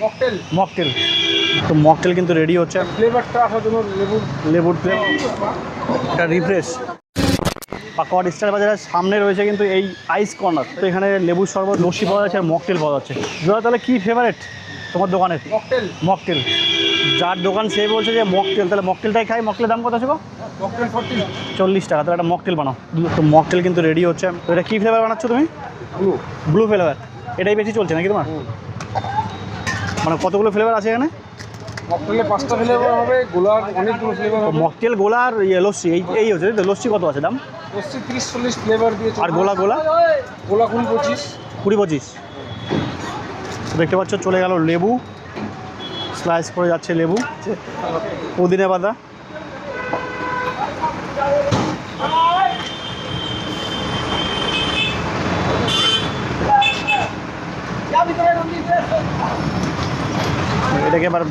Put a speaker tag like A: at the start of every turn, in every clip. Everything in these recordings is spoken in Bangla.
A: মকটেল।
B: মকটেল। তো মকটেল কিন্তু রেডি হচ্ছে।
A: ফ্লেভারটা আসার জন্য লেবুর
B: লেবুর ফ্লেভার এটা রিফ্রেশ পাকোয়াট স্টার বাজারের সামনে রয়েছে কিন্তু এই আইস কর্নার তো এখানে লেবুর শরবত লস্যি পাওয়া যাচ্ছে আর মকটেল পাওয়া যাচ্ছে। দাদা তাহলে কী ফেভারেট তোমার দোকানের?
A: মকটেল।
B: মকটেল। যার দোকান সে বলছে যে মকটেল। তাহলে মকটেলটাই খাই। মকটেলের দাম কত আছে গো?
A: মকটেল ফর্টি
B: চল্লিশ টাকা। তাহলে একটা মকটেল বানাও। তো মকটেল কিন্তু রেডি হচ্ছে। এটা কী ফ্লেভার বানাচ্ছো তুমি?
A: ব্লু
B: ব্লু ফ্লেভার এটাই বেশি চলছে নাকি তোমার? মানে কতগুলো ফ্লেভার আছে এখানে?
A: মকটেলে পাঁচটা ফ্লেভার হবে গোলার অনেকগুলো ফ্লেভার হবে।
B: মকটেল গোলা আর ইয়ে লস্যি এই এই হচ্ছে তো? লস্যি কত আছে দাম?
A: লস্যি তিরিশ চল্লিশ ফ্লেভার দিয়ে
B: আর গোলা গোলা?
A: গোলা কুড়ি পঁচিশ।
B: কুড়ি পঁচিশ। দেখতে পাচ্ছ চলে গেল লেবু। স্লাইস করে যাচ্ছে লেবু। পুদিনা পাতা। এটাকে এবার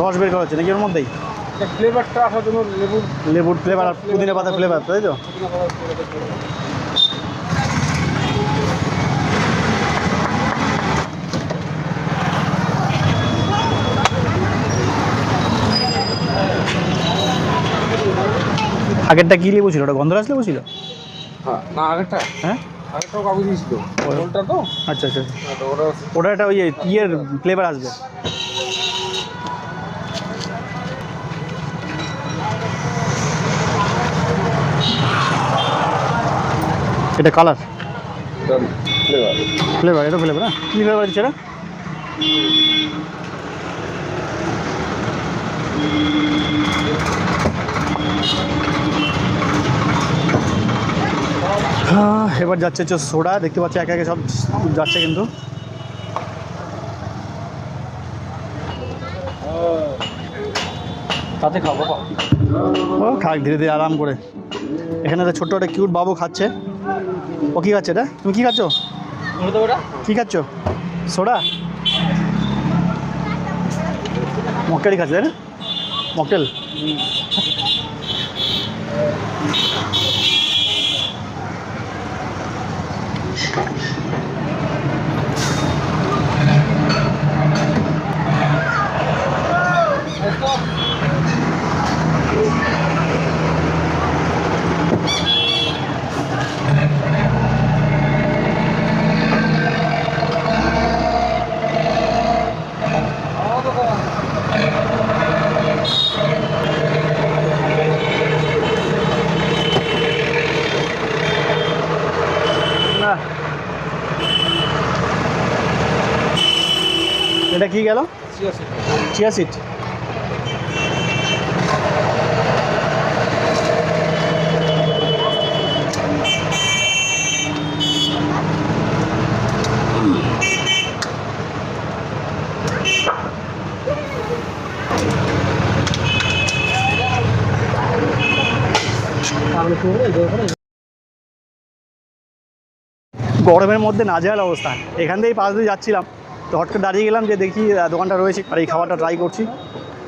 B: রস বের করা হচ্ছে নাকি ওর মধ্যেই?
A: ফ্লেভারটা আসার জন্য লেবুর
B: লেবুর ফ্লেভার আর পুদিনা পাতার ফ্লেভার তাই তো? আগেরটা কী লেবু ছিল? ওটা গন্ধরাজ লেবু ছিল?
A: হ্যাঁ না আগেরটা।
B: হ্যাঁ?
A: আগেরটাও কাগজ দিয়েছিল ওটা তো।
B: আচ্ছা আচ্ছা।
A: হ্যাঁ, ওটা
B: একটা ওই ইয়ের ফ্লেভার আসবে। এটা কালার
A: ফ্লেভার
B: ফ্লেভার এটা ফ্লেভার না কী ফ্লেভার দিচ্ছে এটা? হ্যাঁ, এবার যাচ্ছে হচ্ছে সোডা দেখতে পাচ্ছি একে একে সব যাচ্ছে কিন্তু।
A: তাতে খাব
B: ও খাক ধীরে ধীরে আরাম করে। এখানে একটা ছোট্ট একটা কিউট বাবু খাচ্ছে। ও কী খাচ্ছে এটা তুমি কী খাচ্ছ? কী খাচ্ছ? সোডা? মকটেলই খাচ্ছে তাই না? মকটেল না এটা কি গেল? চিয়া সিট গরমের মধ্যে নাজেহাল অবস্থা। এখান থেকেই পাশ দিয়ে যাচ্ছিলাম। তো হট করে দাঁড়িয়ে গেলাম যে দেখি দোকানটা রয়েছে, আর এই খাবারটা ট্রাই করছি।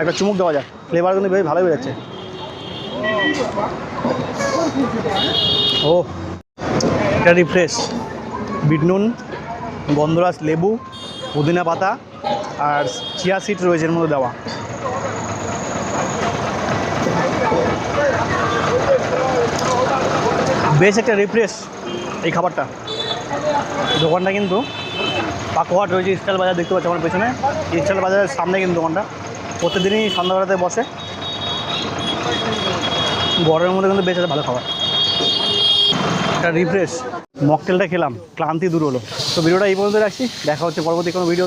B: একটা চুমুক দেওয়া যাক ফ্লেভার কিন্তু বেশ ভালো বেরোচ্ছে। ও এটা রিফ্রেশ বিট নুন, গন্ধরাজ লেবু, পুদিনা পাতা, আর চিয়া সিড রয়েছে এর মধ্যে দেওয়া। বেশ একটা রিফ্রেশ এই খাবারটা। দোকানটা কিন্তু পাকোহাট রয়েছে স্টাইল বাজার, দেখতে পাচ্ছি আমার পেছনে। স্টাইল বাজারের সামনে কিন্তু দোকানটা। প্রতিদিনই সন্ধ্যাবেলাতে বসে। গরমের মধ্যে কিন্তু বেশ ভালো খাবার। একটা রিফ্রেশ মকটেলটা খেলাম, ক্লান্তি দূর হলো। তো ভিডিওটা এই পর্যন্ত রাখছি। দেখা হচ্ছে পরবর্তী কোনো ভিডিও